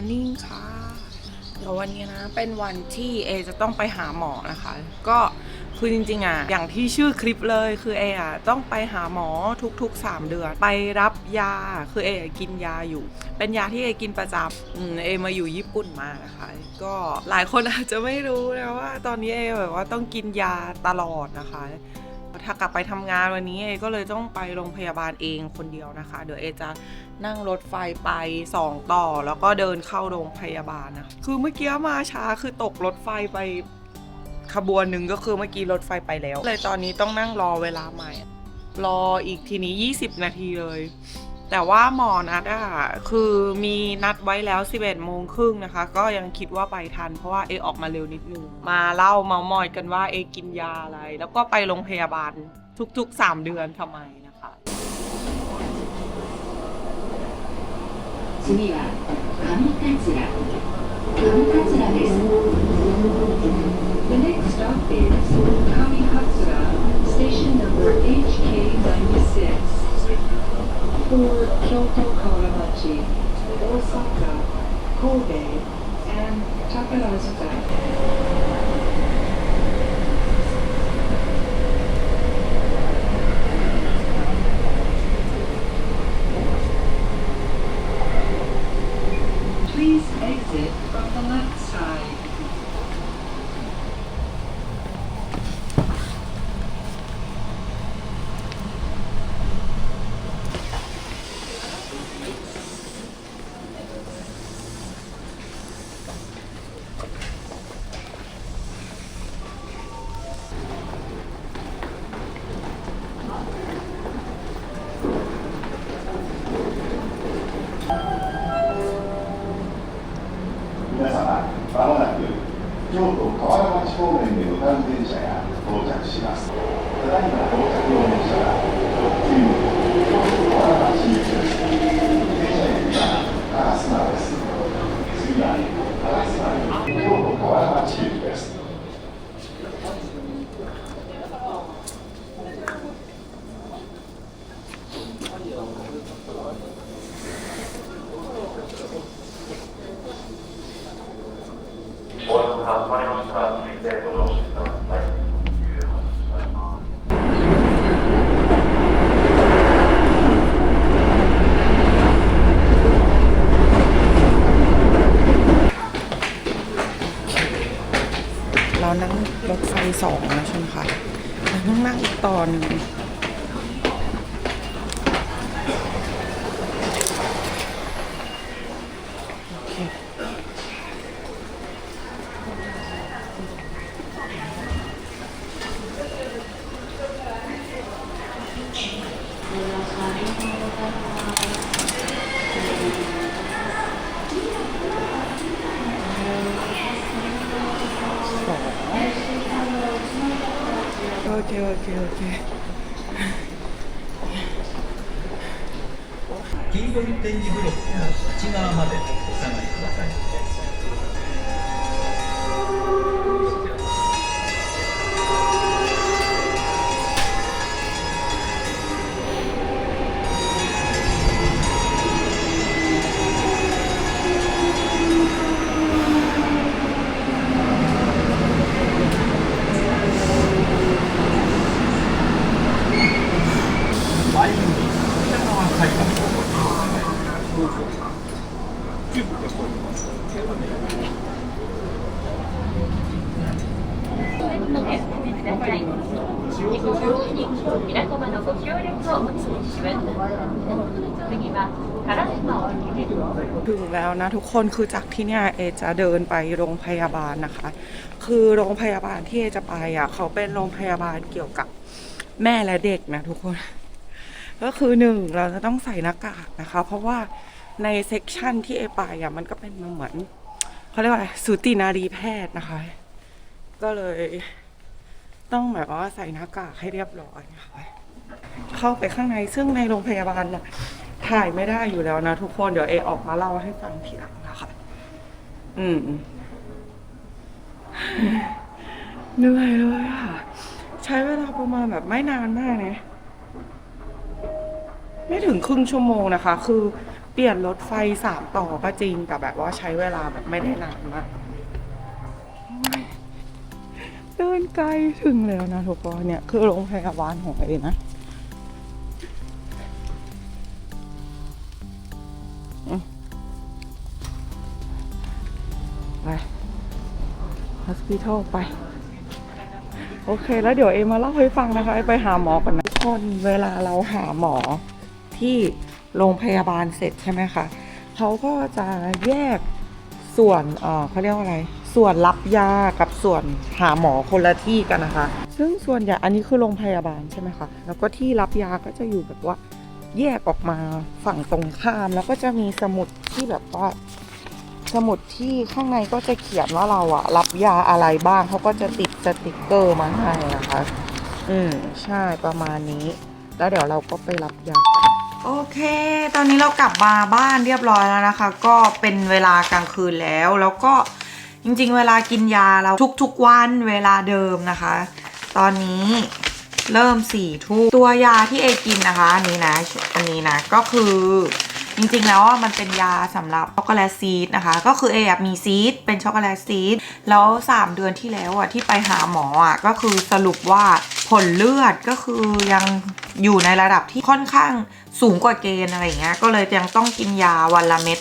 อร์นิ่งค่ะ เดี๋ยววันนี้นะ เป็นวันที่เอจะต้องไปหาหมอนะคะ ก็คือจริงๆอะอย่างที่ชื่อคลิปเลยคือเออะต้องไปหาหมอทุกๆ 3 เดือน ไปรับยาคือเอกินยาอยู่ เป็นยาที่เอกินประจำเอมาอยู่ญี่ปุ่นมานะคะ ก็หลายคนอาจจะไม่รู้นะว่า ตอนนี้เอแบบว่าต้องกินยาตลอดนะคะถ้ากลับไปทำงานวันนี้เอก็เลยต้องไปโรงพยาบาลเองคนเดียวนะคะ เดี๋ยวเอจะ นั่งรถไฟไป2ต่อ แล้วก็เดินเข้าโรงพยาบาลนะ คือเมื่อกี้มาช้าคือตกรถไฟไปขบวนหนึ่งก็คือเมื่อกี้รถไฟไปแล้ว เลยตอนนี้ต้องนั่งรอเวลาใหม่ รออีกทีนี้ 20 นาทีเลย แต่ว่าหมอนัดอะคือมีนัดไว้แล้ว 11โมงครึ่งนะคะ ก็ยังคิดว่าไปทัน เพราะว่าเอออกมาเร็วนิดนึง มาเล่าเมามอยกันว่าเอกินยาอะไร แล้วก็ไปโรงพยาบาลทุกๆ 3 เดือนทำไม 次は上桂上桂です The next stop is Kamikatsura, station number HK96. For Kyoto Kawamachi, Osaka, Kobe, and Takarazuka. 今日の川町 ตอน 黄色い点。金属展示ブロックの内側までお下がりください。皆様のご協力をお願いします次は烏丸です ถึงแล้วนะทุกคนคือจากที่เนี่ยเอจะเดินไปโรงพยาบาลนะคะ คือโรงพยาบาลที่เอจะไปอ่ะเขาเป็นโรงพยาบาลเกี่ยวกับแม่และเด็กนะทุกคน ก็คือหนึ่งเราจะต้องใส่หน้ากากนะคะ เพราะว่าในเซกชันที่เอไปอ่ะมันก็เป็นเหมือนเขาเรียกว่าอะไรสูตินารีแพทย์นะคะ ก็เลย ต้องแบบว่าใส่หน้ากากให้เรียบร้อยนะคะเข้าไปข้างในซึ่งในโรงพยาบาลน่ะถ่ายไม่ได้อยู่แล้วนะทุกคนเดี๋ยวเอออกมาเล่าให้ฟังทีหลังนะคะอืมเหนื่อยเลยอะ ใช้เวลาประมาณแบบไม่นานมากนะไม่ถึงครึ่งชั่วโมงนะคะ คือเปปลี่ยนรถไฟสามต่อก็จริงแต่แบบว่าใช้เวลาแบบไม่ได้นานมาก เดินไกลถึงแล้วนะทุกคนเนี่ยคือโรงพยาบาลของเอนะไป hospital ไป โอเคแล้วเดี๋ยวเอมาเล่าให้ฟังนะคะ ไปหาหมอก่อนนะทุกคนเวลาเราหาหมอที่โรงพยาบาลเสร็จใช่ไหมคะเขาก็จะแยกส่วนเออเขาเรียกว่าอะไร ส่วนรับยากับส่วนหาหมอคนละที่กันนะคะ ซึ่งส่วนใหญ่อันนี้คือโรงพยาบาลใช่ไหมคะ แล้วก็ที่รับยาก็จะอยู่แบบว่าแยกออกมาฝั่งตรงข้าม แล้วก็จะมีสมุดที่แบบว่า สมุดที่ข้างในก็จะเขียนว่าเราอะรับยาอะไรบ้างเขาก็จะติดสติกเกอร์มาให้นะคะ อืมใช่ประมาณนี้ แล้วเดี๋ยวเราก็ไปรับยาโอเค ตอนนี้เรากลับมาบ้านเรียบร้อยแล้วนะคะ ก็เป็นเวลากลางคืนแล้วแล้วก็ จริงๆ เวลากินยาเราทุกๆวันเวลาเดิมนะคะ ตอนนี้เริ่มสี่ทุ่มตัวยาที่เอกินนะคะอันนี้นะอันนี้นะก็คือจริงๆ แล้วมันเป็นยาสำหรับช็อกโกแลตซีดนะคะ ก็คือเออยมีซีดเป็นช็อกโกแลตซีดแล้ว 3 เดือนที่แล้วอะที่ไปหาหมออะก็คือสรุปว่าผลเลือดก็คือยังอยู่ในระดับที่ค่อนข้างสูงกว่าเกณฑ์อะไรเงี้ยก็เลยยังต้องกินยาวันละเม็ด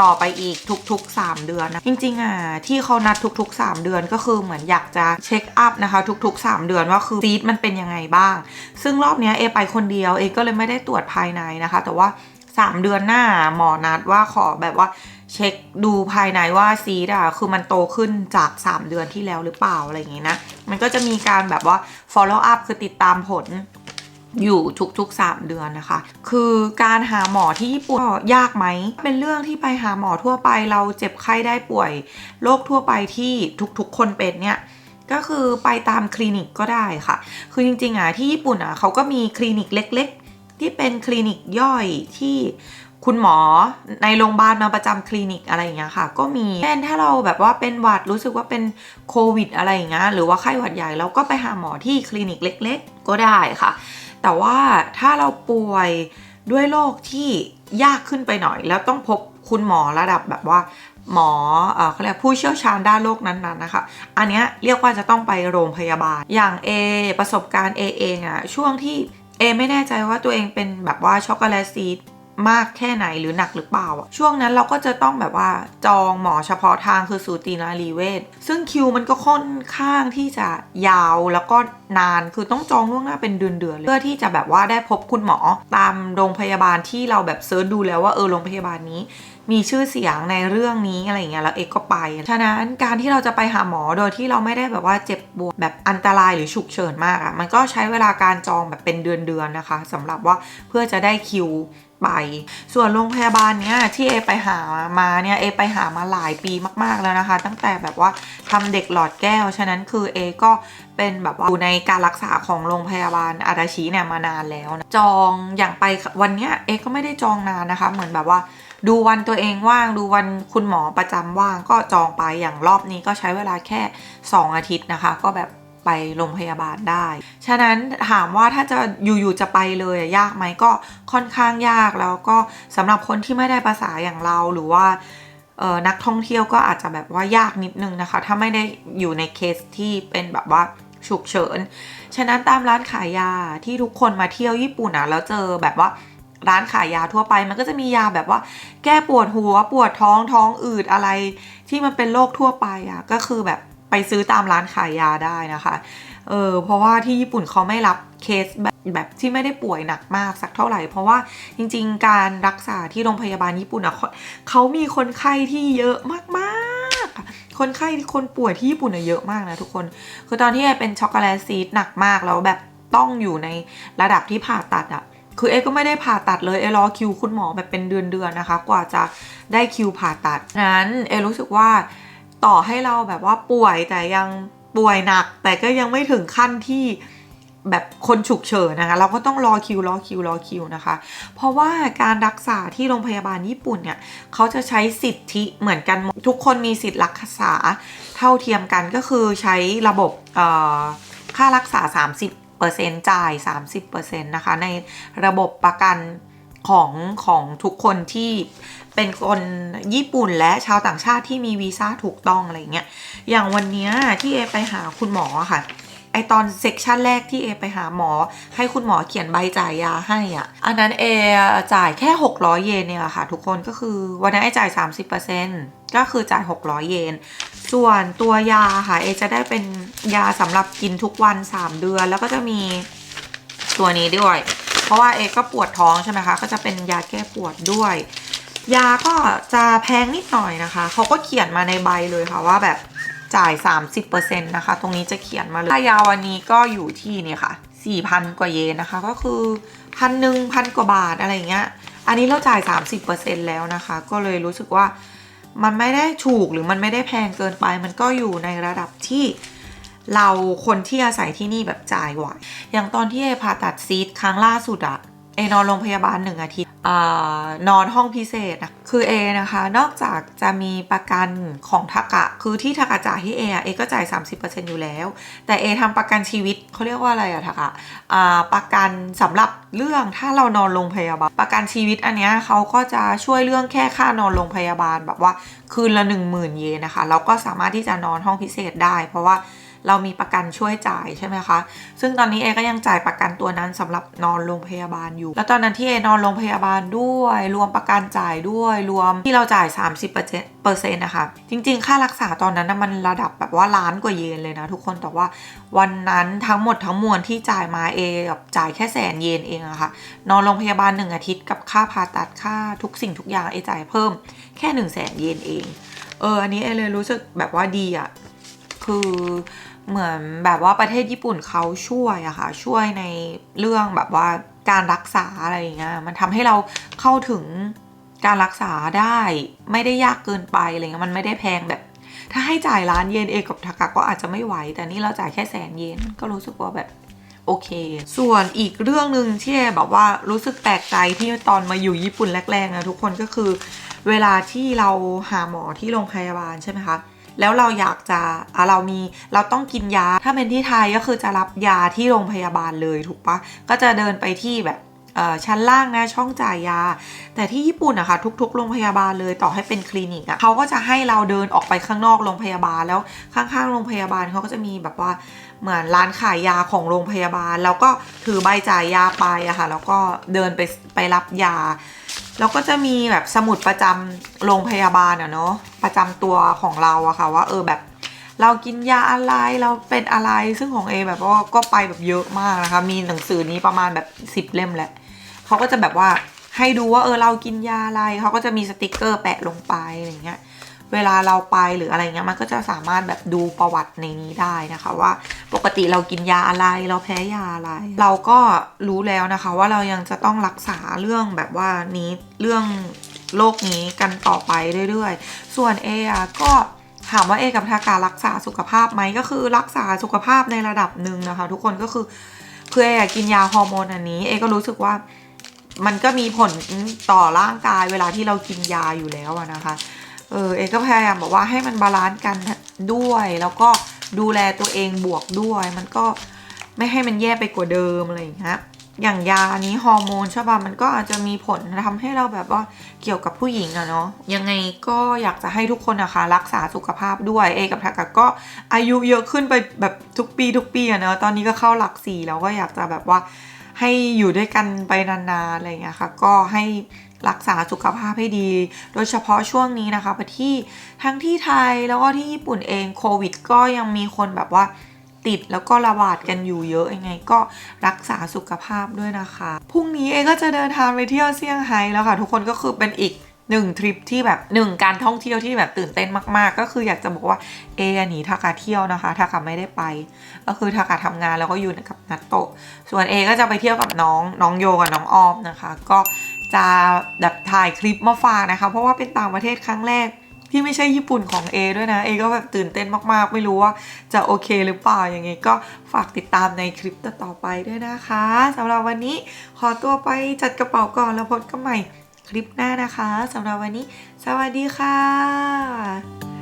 ต่อไปอีกทุกๆ 3 เดือนนะจริงๆอะที่เขานัดทุก ๆ 3 เดือนก็คือเหมือนอยากจะเช็คอัพนะคะทุก ๆ 3 เดือนว่าคือซีดมันเป็นยังไงบ้าง ซึ่งรอบนี้เอไปคนเดียวเอก็เลยไม่ได้ตรวจภายในนะคะ แต่ว่า 3 เดือนหน้าหมอนัดว่าขอแบบว่าเช็คดูภายในว่าซีดอะคือมันโตขึ้นจาก 3 เดือนที่แล้วหรือเปล่าอะไรอย่างงี้นะ มันก็จะมีการแบบว่า follow up คือติดตามผล อยู่ทุกๆ 3 เดือนนะคะ คือการหาหมอที่ญี่ปุ่นยากไหม เป็นเรื่องที่ไปหาหมอทั่วไปเราเจ็บไข้ได้ป่วยโรคทั่วไปที่ทุกๆ คนเป็นเนี่ยก็คือไปตามคลินิกก็ได้ค่ะ คือจริงๆอะที่ญี่ปุ่นอะเขาก็มีคลินิกเล็กๆ ที่เป็นคลินิกย่อยที่คุณหมอในโรงพยาบาลมาประจำคลินิกอะไรอย่างเงี้ยค่ะ ก็มีเช่นถ้าเราแบบว่าเป็นหวัดรู้สึกว่าเป็นโควิดอะไรอย่างเงี้ยหรือว่าไข้หวัดใหญ่เราก็ไปหาหมอที่คลินิกเล็ก ๆ ก็ได้ค่ะ แต่ว่าถ้าเราป่วยด้วยโรคที่ยากขึ้นไปหน่อย แล้วต้องพบคุณหมอระดับแบบว่าหมอเขาเรียกผู้เชี่ยวชาญด้านโรคนั้นๆนะคะ อันนี้เรียกว่าจะต้องไปโรงพยาบาล อย่าง A ประสบการณ์ A เองอะช่วงที่ A ไม่แน่ใจว่าตัวเองเป็นแบบว่าช็อกโกแลตซีด มากแค่ไหนหรือหนักหรือเปล่าอะช่วงนั้นเราก็จะต้องแบบว่าจองหมอเฉพาะทางคือสูตินารีเวชซึ่งคิวมันก็ค่อนข้างที่จะยาวแล้วก็นานคือต้องจองล่วงหน้าเป็นเดือนๆเลยเพื่อที่จะแบบว่าได้พบคุณหมอตามโรงพยาบาลที่เราแบบเซิร์ชดูแล้วว่าเออโรงพยาบาลนี้มีชื่อเสียงในเรื่องนี้อะไรเงี้ยแล้วเอกก็ไป ฉะนั้นการที่เราจะไปหาหมอโดยที่เราไม่ได้แบบว่าเจ็บปวดแบบอันตรายหรือฉุกเฉินมากอะ่ะ มันก็ใช้เวลาการจองแบบเป็นเดือนๆนะคะสำหรับว่าเพื่อจะได้คิว ไป ส่วนโรงพยาบาลเนี้ยที่เอไปหามาเนี่ยเอไปหามาหลายปีมาก ๆแล้วนะคะ ตั้งแต่แบบว่าทำเด็กหลอดแก้ว ฉะนั้นคือเอก็เป็นแบบว่าอยู่ในการรักษาของโรงพยาบาลอาราชิเนี่ยมานานแล้วนะจองอย่างไปวันเนี้ยเอก็ไม่ได้จองนานนะคะ เหมือนแบบว่าดูวันตัวเองว่างดูวันคุณหมอประจำว่างก็จองไปอย่างรอบนี้ก็ใช้เวลาแค่ 2 อาทิตย์นะคะ ก็แบบ ไปโรงพยาบาลได้ ฉะนั้นถามว่าถ้าจะอยู่ๆจะไปเลยยากไหมก็ค่อนข้างยากแล้วก็สำหรับคนที่ไม่ได้ภาษาอย่างเราหรือว่านักท่องเที่ยวก็อาจจะแบบว่ายากนิดนึงนะคะ ถ้าไม่ได้อยู่ในเคสที่เป็นแบบว่าฉุกเฉิน ฉะนั้นตามร้านขายยาที่ทุกคนมาเที่ยวญี่ปุ่นอะแล้วเจอแบบว่าร้านขายยาทั่วไป มันก็จะมียาแบบว่าแก้ปวดหัวปวดท้องท้องอืดอะไร ที่มันเป็นโรคทั่วไปอะก็คือแบบ ไปซื้อตามร้านขายยาได้นะคะ เออเพราะว่าที่ญี่ปุ่นเขาไม่รับเคสแบบแบบที่ไม่ได้ป่วยหนักมากสักเท่าไหร่ เพราะว่าจริงๆ การรักษาที่โรงพยาบาลญี่ปุ่นอะเขาเขามีคนไข้ที่เยอะมากๆ คนไข้ที่คนป่วยที่ญี่ปุ่นอะเยอะมากนะทุกคน คือตอนที่ไอเป็นช็อกโกแลตซีดหนักมากแล้วแบบต้องอยู่ในระดับที่ผ่าตัดอะคือเอก็ไม่ได้ผ่าตัดเลยเอรอคิวคุณหมอแบบเป็นเดือนๆนะคะ กว่าจะได้คิวผ่าตัดนั้นเอรู้สึกว่า ต่อให้เราแบบว่าป่วยแต่ยังป่วยหนัก แต่ก็ยังไม่ถึงขั้นที่แบบคนฉุกเฉินนะคะ เราก็ต้องรอคิวรอคิวรอคิวนะคะ เพราะว่าการรักษาที่โรงพยาบาลญี่ปุ่นเนี่ยเขาจะใช้สิทธิเหมือนกันทุกคนมีสิทธิ์รักษาเท่าเทียมกันก็คือใช้ระบบเอ่อค่ารักษา 30%จ่าย 30%นะคะในระบบประกันของของทุกคนที่ เป็นคนญี่ปุ่นและชาวต่างชาติที่มีวีซ่าถูกต้องอะไรเงี้ย อย่างวันนี้ที่เอไปหาคุณหมออะค่ะ ไอตอนเซกชันแรกที่เอไปหาหมอ ให้คุณหมอเขียนใบจ่ายยาให้อะ อันนั้นเอจ่ายแค่ 600 เยนเนี่ยค่ะ ทุกคนก็คือวันนั้นไอจ่าย 30%ก็คือจ่าย 600 เยน ส่วนตัวยาค่ะเอจะได้เป็นยาสำหรับกินทุกวัน 3 เดือน แล้วก็จะมีตัวนี้ด้วย เพราะว่าเอก็ปวดท้องใช่ไหมคะ ก็จะเป็นยาแก้ปวดด้วย ยาก็จะแพงนิดหน่อยนะคะ เขาก็เขียนมาในใบเลยค่ะว่าแบบจ่าย 30%นะคะ ตรงนี้จะเขียนมาเลยค่ายาวันนี้ก็อยู่ที่เนี่ยค่ะ 4,000 กว่าเยนนะคะ ก็คือพันหนึ่งพันกว่าบาทอะไรอย่างเงี้ย อันนี้เราจ่าย 30%แล้วนะคะ ก็เลยรู้สึกว่ามันไม่ได้ถูกหรือมันไม่ได้แพงเกินไป มันก็อยู่ในระดับที่เราคนที่อาศัยที่นี่แบบจ่ายไหวอย่างตอนที่เอผ่าตัดซีดครั้งล่าสุดอะเอนอนโรงพยาบาลหนึ่งอาทิตย์ อนอนห้องพิเศษนะคือเอนะคะ นอกจากจะมีประกันของทากะ คือที่ทากะจ่ายให้เอะเอก็จ่าย 30%อยู่แล้ว แต่เอทำประกันชีวิตเขาเรียกว่าอะไรอะทากะประกันสำหรับเรื่องถ้าเรานอนโรงพยาบาล ประกันชีวิตอันเนี้ยเขาก็จะช่วยเรื่องแค่ค่านอนโรงพยาบาลแบบว่าคืนละ 1 0,000 เยนนะคะ เราก็สามารถที่จะนอนห้องพิเศษได้ เพราะว่า เรามีประกันช่วยจ่ายใช่ไหมคะ ซึ่งตอนนี้เอก็ยังจ่ายประกันตัวนั้นสำหรับนอนโรงพยาบาลอยู่ แล้วตอนนั้นที่เอนอนโรงพยาบาลด้วย รวมประกันจ่ายด้วยรวมที่เราจ่าย 30%เปอร์เซ็นต์นะคะ จริง ๆ ค่ารักษาตอนนั้นนะมันระดับแบบว่าล้านกว่าเยนเลยนะทุกคนแต่ว่าวันนั้นทั้งหมดทั้งมวลที่จ่ายมาเอแบบจ่ายแค่แสนเยนเองอะค่ะนอนโรงพยาบาลหนึ่งอาทิตย์กับค่าผ่าตัดค่าทุกสิ่งทุกอย่างเอจ่ายเพิ่มแค่1นึ่งแสนเยนเองเอออันนี้เอเลยรู้สึกแบบว่าดีอะ คือเหมือนแบบว่าประเทศญี่ปุ่นเขาช่วยอะค่ะ ช่วยในเรื่องแบบว่าการรักษาอะไรอย่างเงี้ยมันทำให้เราเข้าถึงการรักษาได้ไม่ได้ยากเกินไปอะไรเงี้ยมันไม่ได้แพงแบบ ถ้าให้จ่ายล้านเยนเองกับทากะก็อาจจะไม่ไหว แต่นี่เราจ่ายแค่แสนเยนก็รู้สึกว่าแบบโอเค ส่วนอีกเรื่องหนึ่งที่แบบว่ารู้สึกแปลกใจที่ตอนมาอยู่ญี่ปุ่นแรกๆนะทุกคนก็คือ เวลาที่เราหาหมอที่โรงพยาบาลใช่ไหมคะ แล้วเราอยากจะอะเรามีเราต้องกินยา ถ้าเป็นที่ไทยก็คือจะรับยาที่โรงพยาบาลเลยถูกปะก็จะเดินไปที่แบบเอ่อชั้นล่างนะช่องจ่ายยา แต่ที่ญี่ปุ่นอะค่ะทุกๆ โรงพยาบาลเลยต่อให้เป็นคลินิกอะเขาก็จะให้เราเดินออกไปข้างนอกโรงพยาบาลแล้วข้างๆ โรงพยาบาลเขาก็จะมีแบบว่าเหมือนร้านขายยาของโรงพยาบาล แล้วก็ถือใบจ่ายยาไปอะค่ะแล้วก็เดินไปไปรับยา แล้วก็จะมีแบบสมุดประจำโรงพยาบาลอะเนาะประจำตัวของเราอะค่ะว่าเออแบบเรากินยาอะไรเราเป็นอะไรซึ่งของเอแบบว่าก็ไปแบบเยอะมากนะคะ มีหนังสือนี้ประมาณแบบ 10 เล่มแหละเขาก็จะแบบว่าให้ดูว่าเออเรากินยาอะไรเขาก็จะมีสติกเกอร์แปะลงไปอะไรเงี้ย เวลาเราไปหรืออะไรเงี้ยมันก็จะสามารถแบบดูประวัติในนี้ได้นะคะว่าปกติเรากินยาอะไรเราแพ้ยาอะไร เราก็รู้แล้วนะคะว่าเรายังจะต้องรักษาเรื่องแบบว่านี้เรื่องโรคนี้กันต่อไปเรื่อยๆ ส่วนเออะก็ถามว่าเอกับทาการรักษาสุขภาพไหมก็คือรักษาสุขภาพในระดับหนึ่งนะคะ ทุกคนก็คือคือเอกินยาฮอร์โมนอันนี้เอก็รู้สึกว่ามันก็มีผลต่อร่างกายเวลาที่เรากินยาอยู่แล้วนะคะ เออเอก็พยายามบอกว่าให้มันบาลานซ์กันด้วย แล้วก็ดูแลตัวเองบวกด้วย มันก็ไม่ให้มันแย่ไปกว่าเดิมอะไรอย่างเงี้ยอย่างยานี้ฮอร์โมนใช่ป่ะมันก็อาจจะมีผลทำให้เราแบบว่าเกี่ยวกับผู้หญิงอะเนาะยังไงก็อยากจะให้ทุกคนนะคะรักษาสุขภาพด้วยเอกับทากะก็อายุเยอะขึ้นไปแบบทุกปีทุกปีอะเนาะตอนนี้ก็เข้าหลักสี่แล้วก็อยากจะแบบว่าให้อยู่ด้วยกันไปนานๆอะไรอย่างเงี้ยค่ะ ก็ให้ รักษาสุขภาพให้ดี โดยเฉพาะช่วงนี้นะคะที่ทั้งที่ไทยแล้วก็ที่ญี่ปุ่นเองโควิด ก็ยังมีคนแบบว่าติดแล้วก็ระบาดกันอยู่เยอะยังไง ก็รักษาสุขภาพด้วยนะคะพรุ่งนี้เองก็จะเดินทางไปเที่ยวเซี่ยงไฮ้แล้วค่ะ ทุกคนก็คือเป็นอีกหนึ่งทริปที่แบบหนึ่งการท่องเที่ยวที่แบบตื่นเต้นมากๆ ก็คืออยากจะบอกว่าเอหนีทากาเที่ยวนะคะทากาไม่ได้ไป ก็คือทากาทำงานแล้วก็อยู่กับนัตโตส่วนเอก็จะไปเที่ยวกับน้องน้องโยกับน้องออมนะคะ ก็ จะแบบถ่ายคลิปมาฝากนะคะ เพราะว่าเป็นต่างประเทศครั้งแรกที่ไม่ใช่ญี่ปุ่นของเอด้วยนะเอก็แบบตื่นเต้นมากๆ ไม่รู้ว่าจะโอเคหรือเปล่าอย่างไงก็ฝากติดตามในคลิปต่อๆไปด้วยนะคะสำหรับวันนี้ขอตัวไปจัดกระเป๋าก่อนแล้วพบกันใหม่คลิปหน้านะคะสำหรับวันนี้ สวัสดีค่ะ